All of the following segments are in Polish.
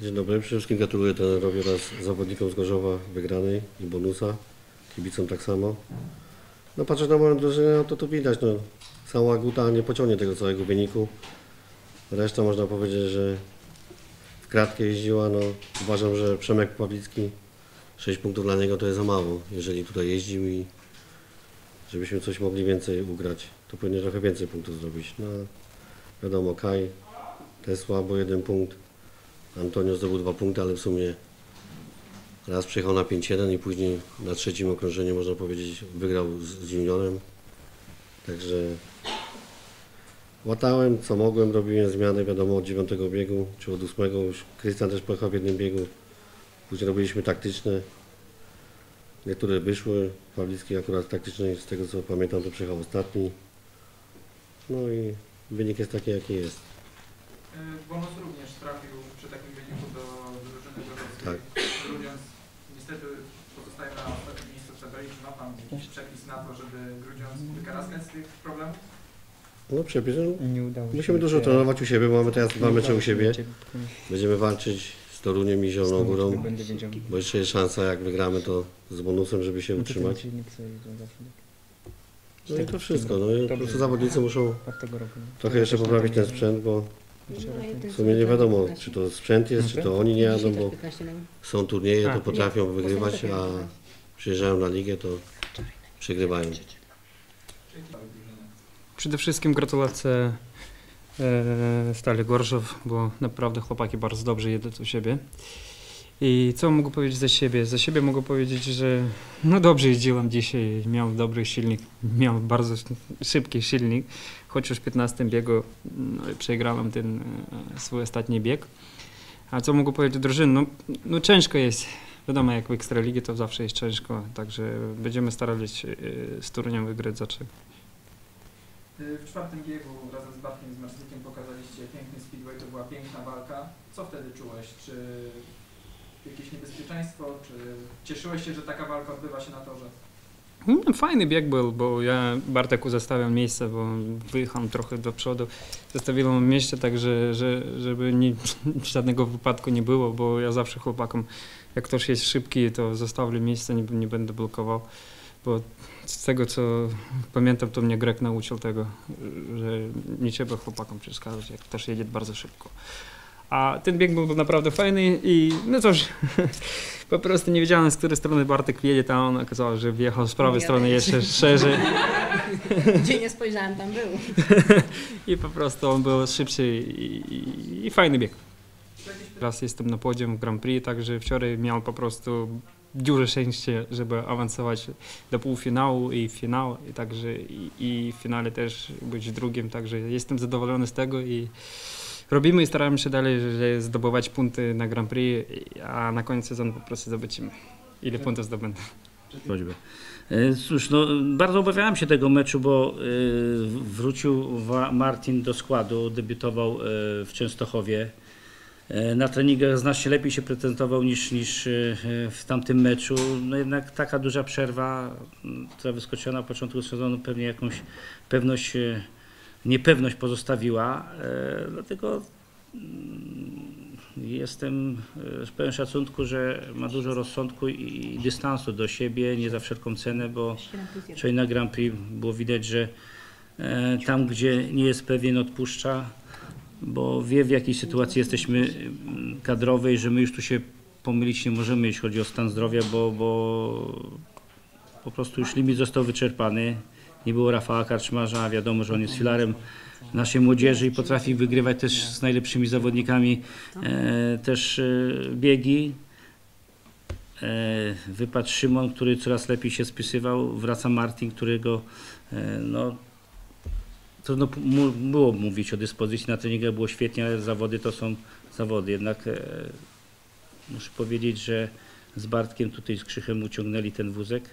Dzień dobry, przede wszystkim gratuluję trenerowi oraz zawodnikom z Gorzowa wygranej i bonusa, kibicom tak samo. No patrzę na moją drużynę, no to tu widać, no cała Guta nie pociągnie tego całego wyniku. Reszta można powiedzieć, że w kratkę jeździła, no uważam, że Przemek Pawlicki 6 punktów dla niego to jest za mało, jeżeli tutaj jeździł i żebyśmy coś mogli więcej ugrać, to powinien trochę więcej punktów zrobić. No wiadomo, Kaj też słabo, jeden punkt. Antonio zdobył dwa punkty, ale w sumie raz przyjechał na 5-1 i później na trzecim okrążeniu, można powiedzieć, wygrał z, z juniorem. Także łatałem co mogłem, robiłem zmiany, wiadomo, od dziewiątego biegu czy od ósmego. Już Krystian też pojechał w jednym biegu. Później robiliśmy taktyczne. Niektóre wyszły. Pawlicki akurat taktyczny, z tego co pamiętam, to przyjechał ostatni. No i wynik jest taki, jaki jest. Y, Bonus również trafił przy takim wyniku do drużyny gorowskiej. Tak. Grudziądz niestety pozostaje na ostatnim miejscu w tabeli. Czy ma Pan jakiś przepis na to, żeby Grudziądz wykaraskać z tych problemów? No przepis, Nie udało się. musimy dużo trenować u siebie, bo mamy teraz dwa mecze u siebie. Będziemy walczyć z Toruniem i Zieloną Górą, bo jeszcze jest szansa, jak wygramy, to z bonusem, żeby się No utrzymać. zawsze No i to wszystko. No i po prostu zawodnicy muszą trochę jeszcze poprawić ten sprzęt, bo w sumie nie wiadomo, czy to sprzęt jest, czy to oni nie jadą, bo są turnieje, to potrafią wygrywać, a przyjeżdżają na ligę, to przegrywają. Przede wszystkim gratulacje e, Stali Gorzów, bo naprawdę chłopaki bardzo dobrze jedą u siebie. I co mogę powiedzieć za siebie? Za siebie mogę powiedzieć, że no dobrze jeździłem dzisiaj, miał dobry silnik, miał bardzo szybki silnik, chociaż w 15 biegu no, przegrałem ten e, swój ostatni bieg. A co mogę powiedzieć drużyny? No, no ciężko jest. Wiadomo, jak w Ekstraligi to zawsze jest ciężko, także będziemy starali się e, z Toruniem wygrać zawsze. Y, W czwartym biegu razem z Bartkiem z Marslikiem pokazaliście piękny speedway, to była piękna walka. Co wtedy czułeś? Czy jakieś niebezpieczeństwo? Czy cieszyłeś się, że taka walka odbywa się na torze? No, Fajny bieg był, bo ja Barteku zostawiam miejsce, bo wyjechałem trochę do przodu. Zostawiłem miejsce tak, że, że, żeby nie, żadnego wypadku nie było, bo ja zawsze chłopakom, jak ktoś jest szybki, to zostawię miejsce, nie, nie będę blokował. Bo z tego co pamiętam, to mnie Grek nauczył tego, że nie trzeba chłopakom przeszkadzać, jak ktoś jedzie bardzo szybko. A ten bieg był naprawdę fajny i no cóż, po prostu nie wiedziałem z której strony Bartek jedzie, tam on okazało, że wjechał z prawej strony jeszcze szerzej Gdzie nie spojrzałem, tam był. i po prostu on był szybszy i, i, i fajny bieg. Teraz jestem na podium w Grand Prix, także wczoraj miał po prostu duże szczęście, żeby awansować do półfinału i finału, i także i, i w finale też być drugim, także jestem zadowolony z tego i robimy i staramy się dalej że zdobywać punkty na Grand Prix, a na końcu sezonu po prostu zobaczymy, ile punktów zdobędę. prośbę. E, Cóż, no, bardzo obawiałem się tego meczu, bo e, wrócił Martin do składu, debiutował e, w Częstochowie. Na treningach znacznie lepiej się prezentował niż, niż w tamtym meczu. No jednak taka duża przerwa, która wyskoczyła na początku sezonu, pewnie jakąś pewność, niepewność pozostawiła. E, Dlatego mm, jestem e, pełen szacunku, że ma dużo rozsądku i i dystansu do siebie, nie za wszelką cenę, bo Wczoraj na Grand Prix było widać, że e, tam, gdzie nie jest pewien, odpuszcza, bo wie, w jakiej sytuacji jesteśmy mm, kadrowej, że my już tu się pomylić nie możemy, jeśli chodzi o stan zdrowia, bo, bo po prostu już limit został wyczerpany. Nie było Rafała Karczmarza, wiadomo, że on jest filarem naszej młodzieży i potrafi wygrywać też z najlepszymi zawodnikami e, też e, biegi. E, wypadł Szymon, który coraz lepiej się spisywał, wraca Martin, którego e, no, trudno było mówić o dyspozycji na treningach, było świetnie, ale zawody to są zawody. Jednak e, muszę powiedzieć, że z Bartkiem tutaj z Krzychem uciągnęli ten wózek.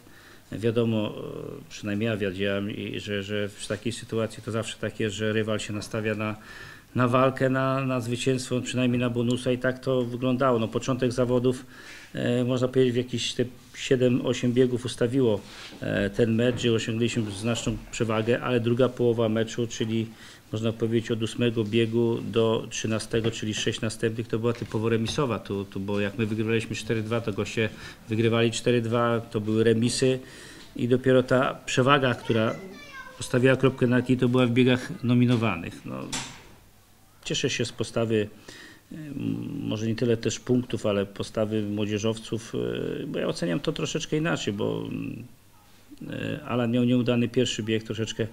Wiadomo, e, przynajmniej ja wiedziałem, że, że w takiej sytuacji to zawsze tak jest, że rywal się nastawia na, na walkę, na, na zwycięstwo, przynajmniej na bonusa i tak to wyglądało. No, początek zawodów, e, można powiedzieć, w jakieś te 7-8 biegów ustawiło e, ten mecz, gdzie osiągnęliśmy znaczną przewagę, ale druga połowa meczu, czyli można powiedzieć od ósmego biegu do 13, czyli 6 następnych, to była typowo remisowa. Tu, tu, bo jak my wygrywaliśmy 4-2, to goście wygrywali 4-2, to były remisy i dopiero ta przewaga, która postawiła kropkę na i to była w biegach nominowanych. No, cieszę się z postawy Ym, może nie tyle też punktów, ale postawy młodzieżowców, yy, bo ja oceniam to troszeczkę inaczej, bo yy, Alan miał nieudany pierwszy bieg, troszeczkę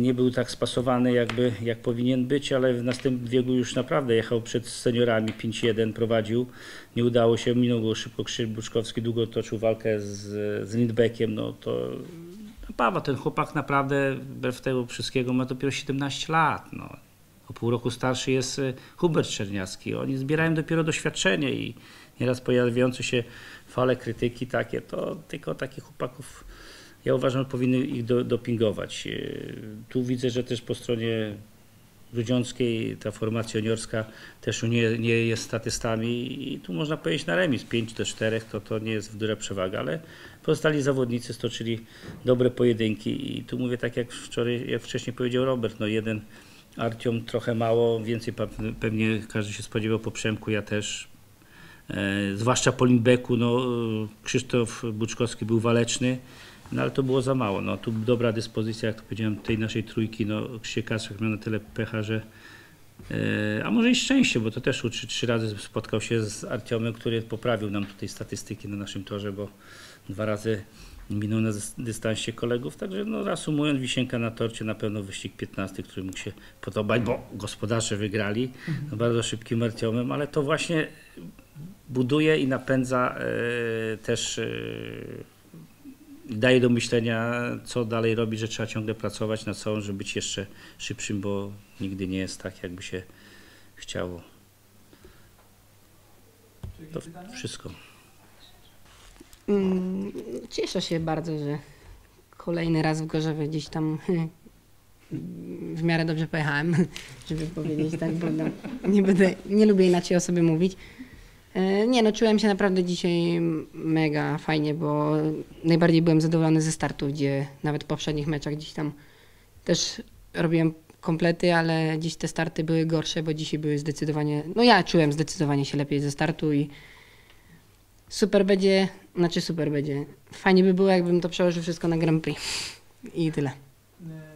nie był tak spasowany jakby jak powinien być, ale w następnym biegu już naprawdę jechał przed seniorami, 5-1 prowadził, nie udało się, minął go szybko Krzysztof Buczkowski, długo toczył walkę z, z Lindbeckiem, no to Pawa, ten chłopak naprawdę wbrew tego wszystkiego ma dopiero 17 lat, no. O pół roku starszy jest y, Hubert Czerniacki. Oni zbierają dopiero doświadczenie i nieraz pojawiające się fale krytyki takie, to tylko takich chłopaków, ja uważam, powinny ich do, dopingować. Y, Tu widzę, że też po stronie Grudziąckiej ta formacja juniorska też nie, nie jest statystami i tu można powiedzieć na remis 5 do 4 to, to nie jest duża przewaga, ale pozostali zawodnicy stoczyli dobre pojedynki i tu mówię tak jak wczoraj, jak wcześniej powiedział Robert, no jeden Artiom trochę mało, więcej pewnie każdy się spodziewał po Przemku, ja też. E, zwłaszcza po Lindbecku, no, Krzysztof Buczkowski był waleczny, no ale to było za mało. No, tu dobra dyspozycja, jak to powiedziałem, tej naszej trójki, no, Krzysiek Kacprzak miał na tyle pecha, że e, a może i szczęście, bo to też trzy, trzy razy spotkał się z Artiomem, który poprawił nam tutaj statystyki na naszym torze, bo dwa razy minął na dys- dystansie kolegów, także no reasumując wisienka na torcie na pewno wyścig 15, który mógł się podobać, bo gospodarze wygrali no, bardzo szybkim Artiomem, ale to właśnie buduje i napędza e, też e, daje do myślenia, co dalej robić, że trzeba ciągle pracować nad sobą, żeby być jeszcze szybszym, bo nigdy nie jest tak, jakby się chciało. To wszystko. Cieszę się bardzo, że kolejny raz w Gorzowie gdzieś tam w miarę dobrze pojechałem, żeby powiedzieć tak, bo no, nie, będę, nie lubię inaczej o sobie mówić. E, Nie no, czułem się naprawdę dzisiaj mega fajnie, bo najbardziej byłem zadowolony ze startu, gdzie nawet w poprzednich meczach gdzieś tam też robiłem komplety, ale dziś te starty były gorsze, bo dzisiaj były zdecydowanie, no ja czułem zdecydowanie się lepiej ze startu i super będzie, znaczy super będzie. Fajnie by było, jakbym to przełożył wszystko na Grand Prix. I tyle. E,